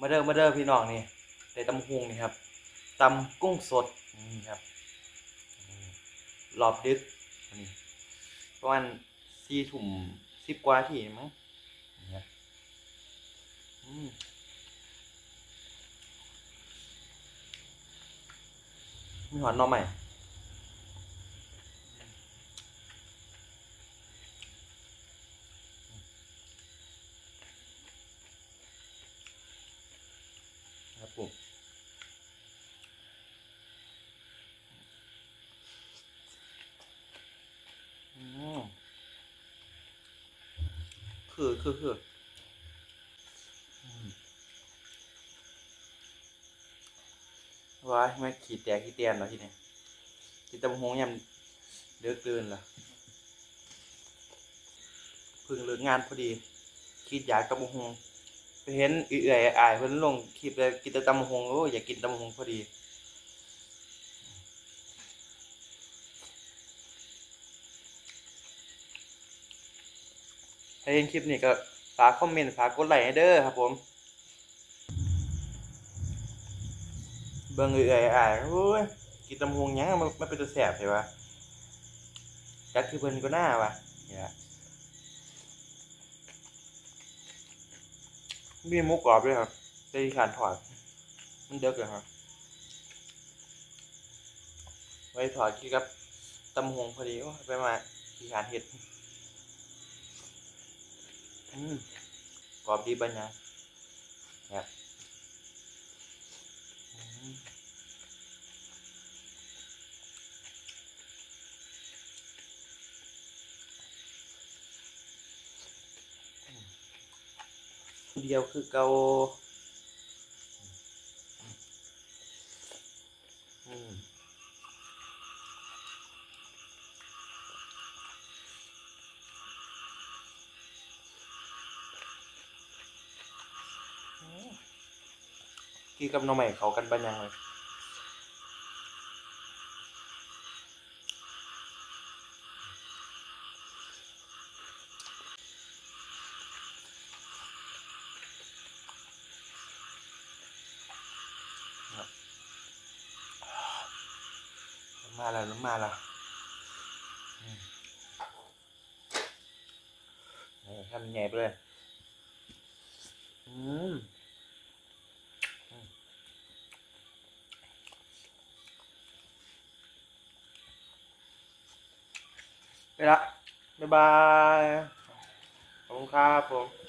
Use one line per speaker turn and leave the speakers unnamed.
มาเด้อมาเด้อพี่น้องนี่ได้ตำฮุงนี่ครับตำกุ้งสดนี่ครับอืมรอบดึกนี่ประมาณสี่ถุ่มสิบกว่าทีมั้งนี่ครับมีหอดหน่อใหม่ครับผมอืม คือคือคือว้ายไม่ขีดแตกขีดเตียนเหรอที่นี่กินตำหงยำเดือดเกินเหรอพิ่งเลิกงานพอดีคิดอยากตำหงไปเห็นเอื่อยอายเพิ่นลงคลิปเลยกินแต่ตำหงโอ้อยากกินตำหงพอดี ถ้าเห็นคลิปนี้ก็ฝากคอมเมนต์ฝากกดไลค์ให้เด้อครับผมเบิ่งเอื่อยอ่ายโอ้ยกินตำฮงยังมันมันเป็นตัวแสบใช่ปะจักคือเพิ่นก็น่าวะเนี่ยมีหมูกกรอบด้วยครับได้ขานถอด มันเด็กเลยครับ ไว้ถอดกินกับตำฮงพอดีโอ้ไปมาที่ขานเห็ด กรอบดีปัญญาครับอืมเดียวคือเกา กี่กับน้องใหม่เขากันปัญญังเลยมาแล้วมาแล้วทำใหญ่ไปเลย อืม ไปละบ๊ายบายขอบคุณครับผม